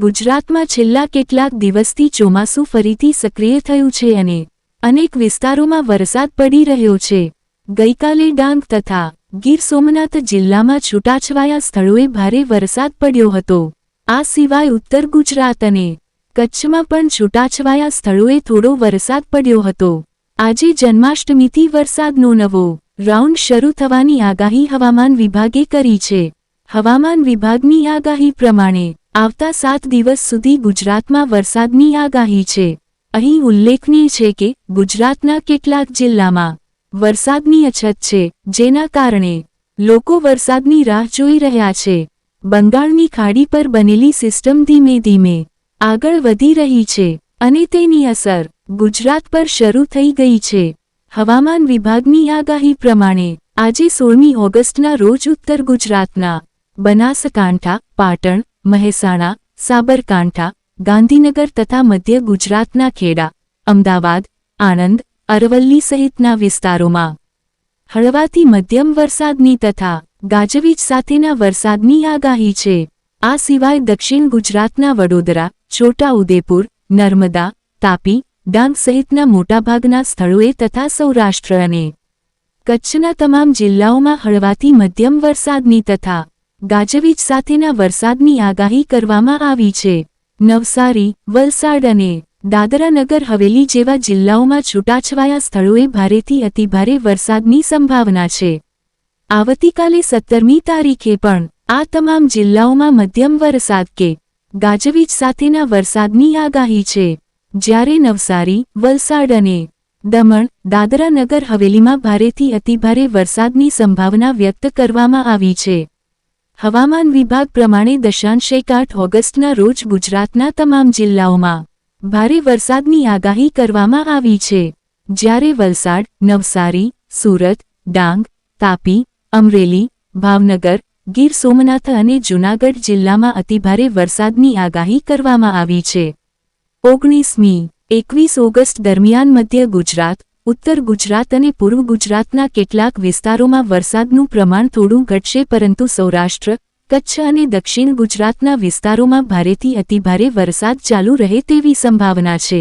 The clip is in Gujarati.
ગુજરાતમાં છેલ્લા કેટલાક દિવસથી ચોમાસું ફરીથી સક્રિય થયું છે અને અનેક વિસ્તારોમાં વરસાદ પડી રહ્યો છે. ગઈકાલે ડાંગ તથા ગીર સોમનાથ જિલ્લામાં છૂટાછવાયા સ્થળોએ ભારે વરસાદ પડ્યો હતો. આ સિવાય ઉત્તર ગુજરાત અને કચ્છમાં પણ છૂટાછવાયા સ્થળોએ થોડો વરસાદ પડ્યો હતો. આજે જન્માષ્ટમીથી વરસાદનો નવો રાઉન્ડ શરૂ થવાની આગાહી હવામાન વિભાગે કરી છે. હવામાન વિભાગની આગાહી પ્રમાણે આવતા સાત દિવસ સુધી ગુજરાતમાં વરસાદની આગાહી છે. અહીં ઉલ્લેખનીય છે કે, ગુજરાતના કેટલાક જિલ્લામાં વરસાદની અછત છે, જેના કારણે લોકો વરસાદની રાહ જોઈ રહ્યા છે. બંગાળની ખાડી પર બનેલી સિસ્ટમ ધીમે ધીમે આગળ વધી રહી છે અને તેની અસર ગુજરાત પર શરૂ થઈ ગઈ છે. હવામાન વિભાગની આગાહી પ્રમાણે આજે સોળમી ઓગસ્ટના રોજ ઉત્તર ગુજરાતના બનાસકાંઠા, પાટણ મહેસાણા, સાબરકાંઠા, ગાંધીનગર તથા મધ્ય ગુજરાતના ખેડા, અમદાવાદ, આણંદ, અરવલ્લી સહિતના વિસ્તારોમાં. હળવાથી મધ્યમ વરસાદની તથા ગાજવીજ સાથેના વરસાદની આગાહી છે. આ સિવાય દક્ષિણ ગુજરાતના વડોદરા, છોટાઉદેપુર, નર્મદા, તાપી, ડાંગ સહિતના મોટાભાગના સ્થળોએ તથા સૌરાષ્ટ્ર અને કચ્છના તમામ જિલ્લાઓમાં હળવાથી મધ્યમ વરસાદની તથા ગાજવીજ સાથેના વરસાદની આગાહી કરવામાં આવી છે. નવસારી, વલસાડ અને દાદરાનગર હવેલી જેવા જિલ્લાઓમાં છૂટાછવાયા સ્થળોએ ભારેથી અતિભારે વરસાદની સંભાવના છે. આવતીકાલે સત્તરમી તારીખે પણ આ તમામ જિલ્લાઓમાં મધ્યમ વરસાદ કે ગાજવીજ સાથેના વરસાદની આગાહી છે. જ્યારે નવસારી, વલસાડ અને દમણ, દાદરાનગર હવેલીમાં ભારેથી અતિભારે વરસાદની સંભાવના વ્યક્ત કરવામાં આવી છે. હવામાન વિભાગ પ્રમાણે દશાંશ એક આઠ ઓગસ્ટના રોજ ગુજરાતના તમામ જિલ્લાઓમાં ભારે વરસાદની આગાહી કરવામાં આવી છે. જ્યારે વલસાડ, નવસારી, સુરત, ડાંગ, તાપી, અમરેલી, ભાવનગર, ગીર સોમનાથ અને જૂનાગઢ જિલ્લામાં અતિભારે વરસાદની આગાહી કરવામાં આવી છે. ઓગણીસમી એકવીસ ઓગસ્ટ દરમિયાન મધ્ય ગુજરાત ઉત્તર ગુજરાત અને પૂર્વ ગુજરાતના કેટલાક વિસ્તારોમાં વરસાદનું પ્રમાણ થોડું ઘટશે પરંતુ સૌરાષ્ટ્ર, કચ્છ અને દક્ષિણ ગુજરાતના વિસ્તારોમાં ભારેથી અતિભારે વરસાદ ચાલુ રહે તેવી સંભાવના છે.